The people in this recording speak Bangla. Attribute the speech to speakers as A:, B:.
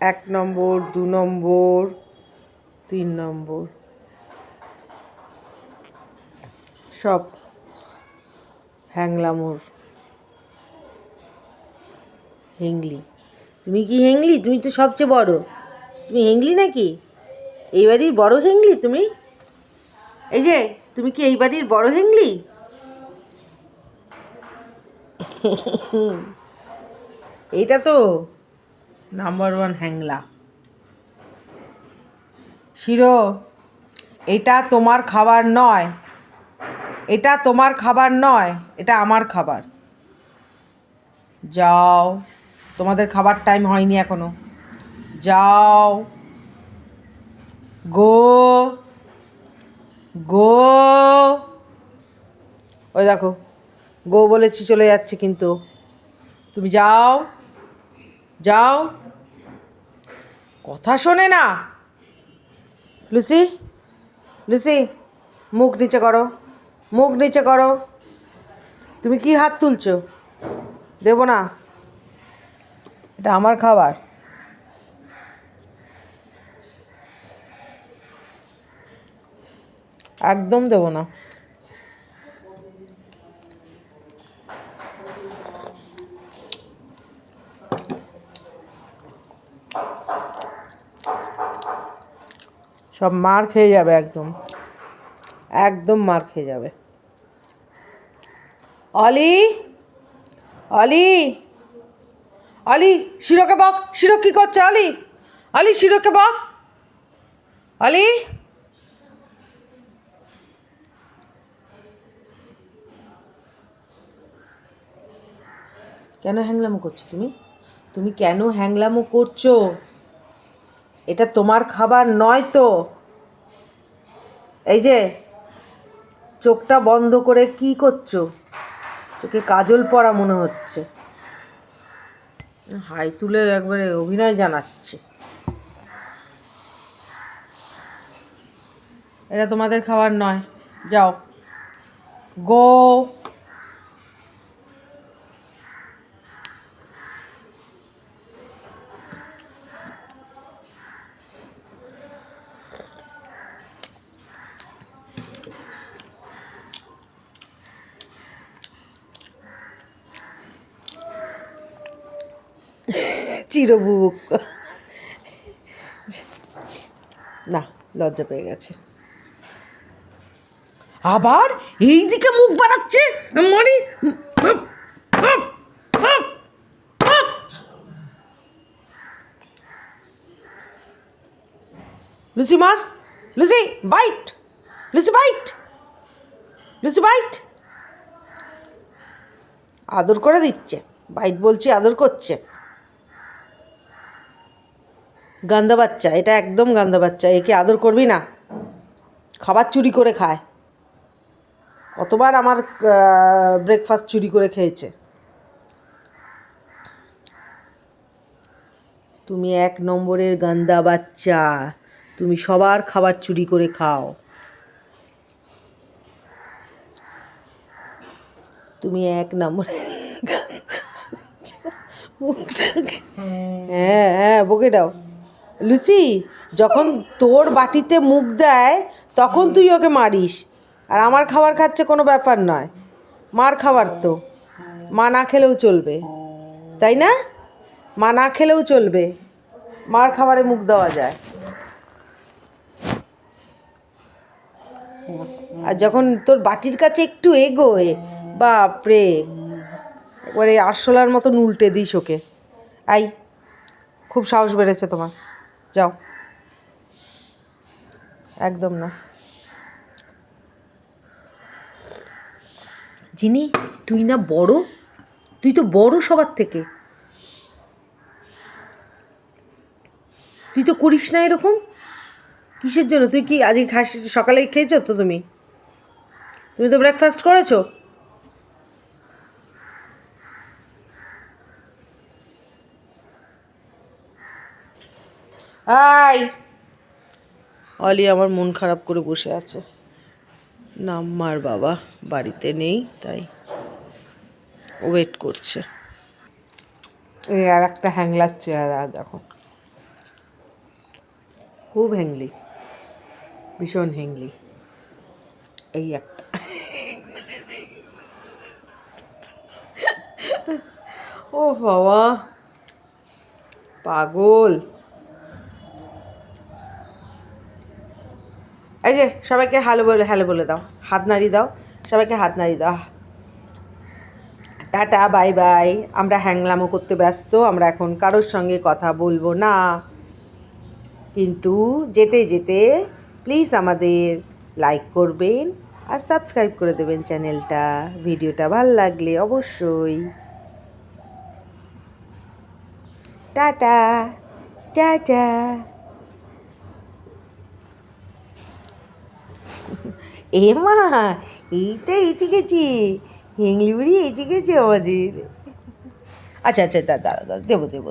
A: এক নম্বর, দু নম্বর, তিন নম্বর। সব হ্যাংলামোর হেংলি। তুমি কি হেংলি? তুমি তো সবচেয়ে বড়। তুমি হেংলি নাকি? এই বাড়ির বড় হেংলি তুমি? এই যে, তুমি কি এই বাড়ির বড় হেংলি? এইটা তো নাম্বার ওয়ান হ্যাংলা। শিরো, এটা তোমার খাবার নয়। এটা তোমার খাবার নয়, এটা আমার খাবার। যাও। তোমাদের খাবার টাইম হয়নি এখনও। যাও। গো। গো। ওই দেখো, গো বলেছি চলে যাচ্ছে কিন্তু। তুমি যাও। যাও। কথা শোনে না। লুসি লুসি, মুখ নিচে করো, মুখ নিচে করো। তুমি কি হাত তুলছো? দেবো না। এটা আমার খাবার। একদম দেবো না। সব মার খেয়ে যাবে একদম। একদম মার খেয়ে যাবে। অলি অলি অলি, শিরোকে বক। শিরো কী করছে, অলি? অলি, শিরোকে বক। অলি? কেন হ্যাংলামো করছ তুমি? তুমি কেন হ্যাংলামো করছ? এটা তোমার খাবার নয় তো। এই যে, চোখটা বন্ধ করে কি করছ? চোখে কাজল পরা মনে হচ্ছে। হাই তুলে একবারে অভিনয় জানাচ্ছে। এটা তোমাদের খাবার নয়। যাও। গো! চিরবুক। না, লজ্জা পেয়ে গেছে। আবার এই দিকে মুখ বানাচ্ছে? মরি। লুসি মার। Lucy bite. Lucy bite. Lucy bite. আদর করে দিচ্ছে। বাইট বলছি আদর করছে। গান্দা বাচ্চা এটা একদম গান্দা বাচ্চা একে আদর করবি না। খাবার চুরি করে খায়। কতবার আমার ব্রেকফাস্ট চুরি করে খেয়েছে। তুমি এক নম্বরের গান্দা বাচ্চা তুমি সবার খাবার চুরি করে খাও। তুমি এক নম্বরের মুখটাকে হ্যাঁ হ্যাঁ বকে দাও। লুসি, যখন তোর বাটিতে মুখ দেয়, তখন তুই ওকে মারিস। আর আমার খাবার খাচ্ছে কোনো ব্যাপার নয়। মার খাবার তো। মা না খেলেও চলবে। তাই না? মা না খেলেও চলবে। মার খাবারে মুখ দেওয়া যায়। আর যখন তোর বাটির কাছে একটু এগোয় বাপরে একবারে আরশোলার মতন উল্টে দিস ওকে। আই, খুব সাহস বেড়েছে তোমার। যাও। একদম না। জিনি, তুই না বড়? তুই তো বড় সবার থেকে। তুই তো করিস না এরকম? কিসের জন্য? তুই কি আজকে খাস সকালে খেয়েছো তো তুমি? তুমি তো ব্রেকফাস্ট করেছ? আই অলি আমার মন খারাপ করে বসে আছে। নাম্মার বাবা বাড়িতে নেই তাই ওয়েট করছে। এই আর একটা হ্যাংলার চেহারা দেখো। খুব হ্যাংলি ভীষণ হ্যাংলি। এই একটা। ও বাবা পাগল। এই যে, সবাইকে হ্যালো বলে হ্যালো বলে দাও। হাত নাড়ি দাও। সবাইকে হাত নাড়ি দাও। টাটা বাই বাই আমরা হ্যাংলামো করতে ব্যস্ত, আমরা এখন কারোর সঙ্গে কথা বলব না। কিন্তু যেতে যেতে প্লিজ আমাদের লাইক করবেন আর সাবস্ক্রাইব করে দেবেন চ্যানেলটা ভিডিওটা ভালো লাগলে অবশ্যই। Tata tata. এ মা এই তো গেছে হেংলি বুড়ি গেছে আমাদের। আচ্ছা আচ্ছা দাঁড়া দাঁড়া দেবো দেবো।